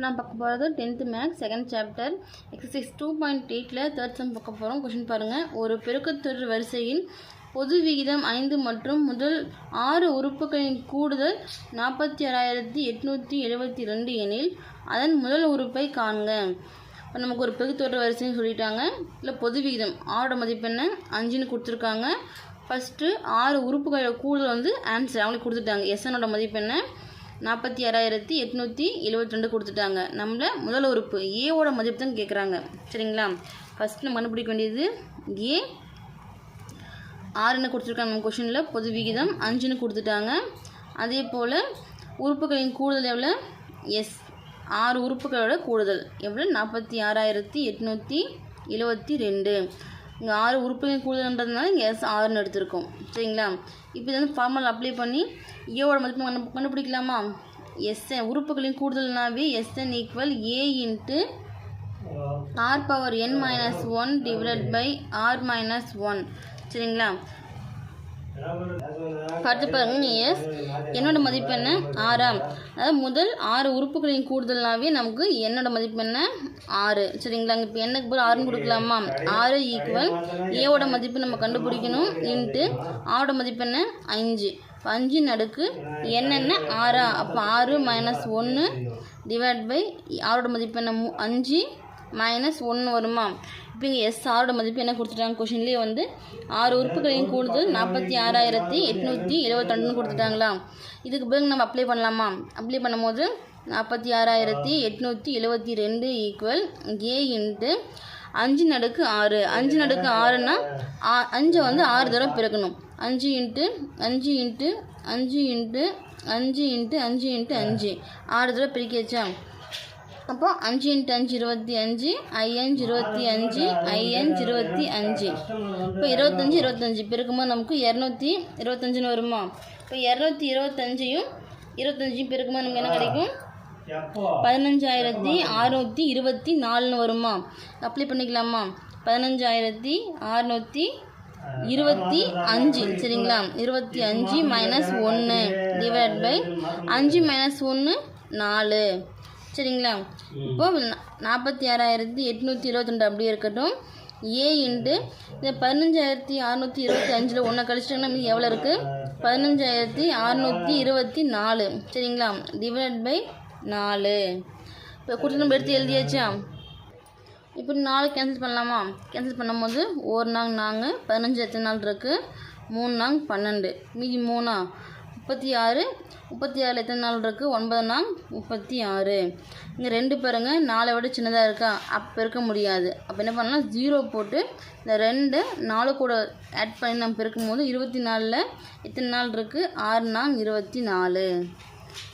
இப்போ நான் பார்க்க போகிறது tenth maths second chapter exercise two point எயிட்டில் தேர்ட் சம் பார்க்க போகிறோம் கொஷின் பாருங்கள் ஒரு பெருக்கத்தொரு வரிசையின் பொது விகிதம் ஐந்து மற்றும் முதல் ஆறு உறுப்புகளின் கூடுதல் நாற்பத்தி ஆறாயிரத்தி எட்நூற்றி எழுபத்தி ரெண்டு எனில் அதன் முதல் உறுப்பை காண்க. இப்போ நமக்கு ஒரு பெருக்கத்தொடர் வரிசைன்னு சொல்லிட்டாங்க. இல்லை பொது விகிதம். ஆறோட மதிப்பு என்ன? அஞ்சுன்னு கொடுத்துருக்காங்க. ஃபஸ்ட்டு ஆறு உறுப்புகளோட கூடுதல் வந்து ஆன்சர் அவங்களுக்கு கொடுத்துட்டாங்க. எஸ்எனோட மதிப்பு என்ன? நாற்பத்தி ஆறாயிரத்தி எட்நூற்றி எழுபத்தி ரெண்டு கொடுத்துட்டாங்க. நம்மள முதல் உறுப்பு ஏவோட மதிப்பு தான் கேட்குறாங்க சரிங்களா? ஃபஸ்ட் நம்ம கண்டுபிடிக்க வேண்டியது ஏ ஆறுன்னு கொடுத்துருக்காங்க நம்ம கொஷினில் பொது விகிதம் அஞ்சுன்னு கொடுத்துட்டாங்க. அதே போல் உறுப்புகளின் கூடுதல் எவ்வளோ எஸ் ஆறு உறுப்புகளோட கூடுதல் எவ்வளோ நாற்பத்தி ஆறாயிரத்தி எட்நூற்றி எழுபத்தி ரெண்டு. இங்கே ஆறு உறுப்புகள் கூடுதல்ன்றதுனால இங்கே எஸ் ஆறுன்னு எடுத்திருக்கோம். சரிங்களா? இப்போ இது வந்து ஃபார்மல் அப்ளை பண்ணி e ஏவோட மதிப்பு கண்டு கண்டுபிடிக்கலாமா? எஸ்என் உறுப்புகளின் கூடுதல்னாவே S N equal a into r power n minus one divide by r minus one சரிங்களா? அடுத்து பாருங்க எஸ் என்னோட மதிப்பு என்ன? ஆறாம். அதாவது முதல் ஆறு உறுப்புகளின் கூடுதல்னாவே நமக்கு என்னோட மதிப்பு என்ன? ஆறு. சரிங்களா? இப்போ என்னக்கு போல் ஆறுன்னு கொடுக்கலாமா? ஆறு ஈக்குவல் ஏவோட மதிப்பு நம்ம கண்டுபிடிக்கணும். இன்ட்டு ஆவோட மதிப்பு என்ன? அஞ்சு இப்போ அஞ்சு நடுக்கு என்னென்ன ஆறா. அப்போ ஆறு மைனஸ் ஒன்று டிவைட் பை ஆறோட மதிப்பு என்ன? அஞ்சு மைனஸ் ஒன்று வருமா? இப்போ இங்கே எஸ் ஆரோட மதிப்பு என்ன கொடுத்துட்டாங்க? கொஷின்லேயே வந்து ஆறு உறுப்புகளையும் கூடுதல் நாற்பத்தி ஆறாயிரத்தி எட்நூற்றி எழுபத்தொண்டுன்னு கொடுத்துட்டாங்களா? இதுக்கு பிறகு நம்ம அப்ளை பண்ணலாமா? அப்ளை பண்ணும்போது நாற்பத்தி ஆறாயிரத்தி எட்நூற்றி எழுபத்தி ரெண்டு ஈக்குவல் ஏ இன்ட்டு அஞ்சு நடுக்கு ஆறு. அஞ்சு நடுக்கு ஆறுனா ஆ அஞ்சை வந்து ஆறு தடவை பிறக்கணும். அஞ்சு இன்ட்டு அஞ்சு இன்ட்டு அஞ்சு இன்ட்டு அஞ்சு இன்ட்டு அஞ்சு இன்ட்டு அஞ்சு. ஆறு தடவை பிரிக்க அப்போ அஞ்சு இன்ட்டு அஞ்சு இருபத்தி அஞ்சு ஐயஞ்சு இருபத்தி அஞ்சு ஐயஞ்சு இருபத்தி அஞ்சு. இப்போ இருபத்தஞ்சி இருபத்தஞ்சி. பெருக்கும்போது நமக்கு இரநூத்தி இருபத்தஞ்சுன்னு வருமா? இப்போ இரநூத்தி இருபத்தஞ்சையும் இப்போ பெருக்கும்போது நமக்கு என்ன கிடைக்கும்? பதினஞ்சாயிரத்தி அறுநூற்றி இருபத்தி நாலுன்னு வருமா? அப்ளை பண்ணிக்கலாமா? பதினஞ்சாயிரத்தி அறுநூற்றி இருபத்தி அஞ்சு. சரிங்களா? இருபத்தி அஞ்சு மைனஸ் ஒன்று டிவைட் பை அஞ்சு மைனஸ் ஒன்று நாலு. சரிங்களா? இப்போ நாற்பத்தி ஆறாயிரத்தி எட்நூற்றி இருபத்தெண்டு அப்படியே இருக்கட்டும். ஏ இன்ட்டு இந்த பதினஞ்சாயிரத்தி அறநூற்றி இருபத்தி அஞ்சில் ஒன்றை கழிச்சிட்டோம்னா மீதி எவ்வளோ இருக்குது பதினஞ்சாயிரத்தி அறநூற்றி இருபத்தி நாலு. சரிங்களா? டிவைட் பை நாலு. இப்போ கூட்டு நம்ம எடுத்து எழுதியாச்சா? இப்போ நாலு கேன்சல் பண்ணலாமா? கேன்சல் பண்ணும்போது ஒரு நாங் நாங்கள் பதினஞ்சு எத்தனை நாள் இருக்குது மூணு நாங் பன்னெண்டு. மீதி மூணா? முப்பத்தி ஆறு முப்பத்தி ஆறில் எத்தனை நாள் இருக்குது ஒன்பது நாள் முப்பத்தி ஆறு. இங்கே ரெண்டு பேருங்க நாலை விட சின்னதாக இருக்கா? அப்போ இருக்க முடியாது. அப்போ என்ன பண்ணலாம்? ஜீரோ போட்டு இந்த ரெண்டு நாலு கூட ஆட் பண்ணி நம்ம பெருக்கும் போது இருபத்தி நாலில் எத்தனை நாள் இருக்குது ஆறு நாள் இருபத்தி நாலு.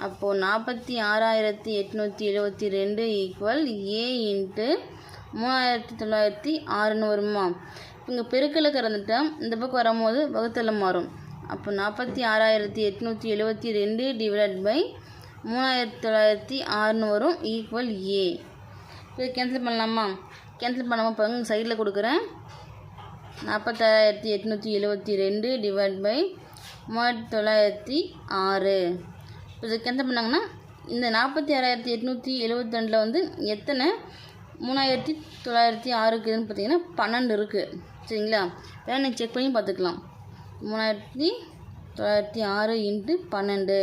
அப்போது நாற்பத்தி ஆறாயிரத்தி எட்நூற்றி எழுபத்தி ரெண்டு ஈக்குவல் ஏ இன்ட்டு மூணாயிரத்தி தொள்ளாயிரத்தி ஆறுன்னு வருமா? இங்கே பெருக்கில் கறந்துட்டா இந்த பக்கம் வரும்போது வகுத்தல மாறும். அப்போ நாற்பத்தி ஆறாயிரத்தி எட்நூற்றி எழுபத்தி ரெண்டு டிவைட் பை மூணாயிரத்தி தொள்ளாயிரத்தி ஆறுன்னு வரும் ஈக்குவல் ஏ இதை கேன்சல் பண்ணலாமா? கேன்சல் பண்ணாமல் பாருங்க சைடில் கொடுக்குறேன். நாற்பத்தாயிரத்தி எட்நூற்றி எழுபத்தி ரெண்டு டிவைட் பை மூவாயிரத்தி தொள்ளாயிரத்தி ஆறு. இப்போ இதை கேன்சல் பண்ணாங்கன்னா இந்த நாற்பத்தி ஆறாயிரத்தி எட்நூற்றி எழுபத்தி ரெண்டில் வந்து எத்தனை? மூணாயிரத்தி தொள்ளாயிரத்தி ஆறுக்குதுன்னு பார்த்தீங்கன்னா பன்னெண்டு இருக்குது சரிங்களா? வேணால் நீங்கள் செக் பண்ணி பார்த்துக்கலாம். மூணாயிரத்தி தொள்ளாயிரத்தி ஆறு இன்ட்டு பன்னெண்டு.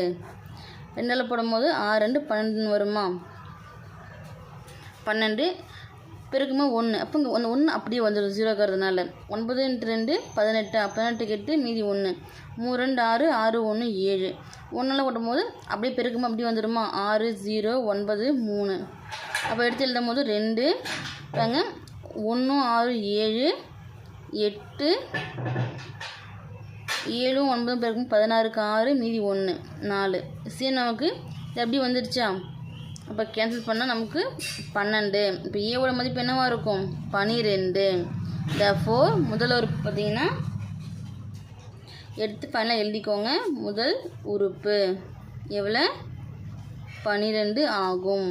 ரெண்டில் போடும்போது ஆறு ரெண்டு பன்னெண்டுன்னு வருமா? பன்னெண்டு பெருக்குமா ஒன்று அப்போ இங்கே ஒன்று ஒன்று அப்படியே வந்துடும் ஜீரோக்கிறதுனால. ஒன்பது இன்ட்டு ரெண்டு பதினெட்டு. பதினெட்டுக்கு எட்டு மீதி ஒன்று மூணு ரெண்டு ஆறு ஆறு ஒன்று ஏழு. ஒன்றில் போடும்போது அப்படியே பெருக்குமா அப்படியே வந்துடுமா ஆறு ஜீரோ ஒன்பது மூணு. அப்போ எடுத்து எழுதும் போது ரெண்டு. பாருங்க ஒன்று ஆறு ஏழு எட்டு ஏழும் ஒன்பதும் பிறக்கும் பதினாறுக்கு ஆறு மீதி ஒன்று நாலு. சரி நமக்கு இது எப்படி வந்துடுச்சா அப்போ கேன்சல் பண்ணால் நமக்கு பன்னெண்டு. இப்போ ஏவோட மதிப்பு என்னவாக இருக்கும்? பனிரெண்டு. த ஃபோர் முதல் உறுப்பு பார்த்தீங்கன்னா எடுத்து ஃபைனலாக எழுதிக்கோங்க. முதல் உறுப்பு. எவ்வளோ பனிரெண்டு ஆகும்.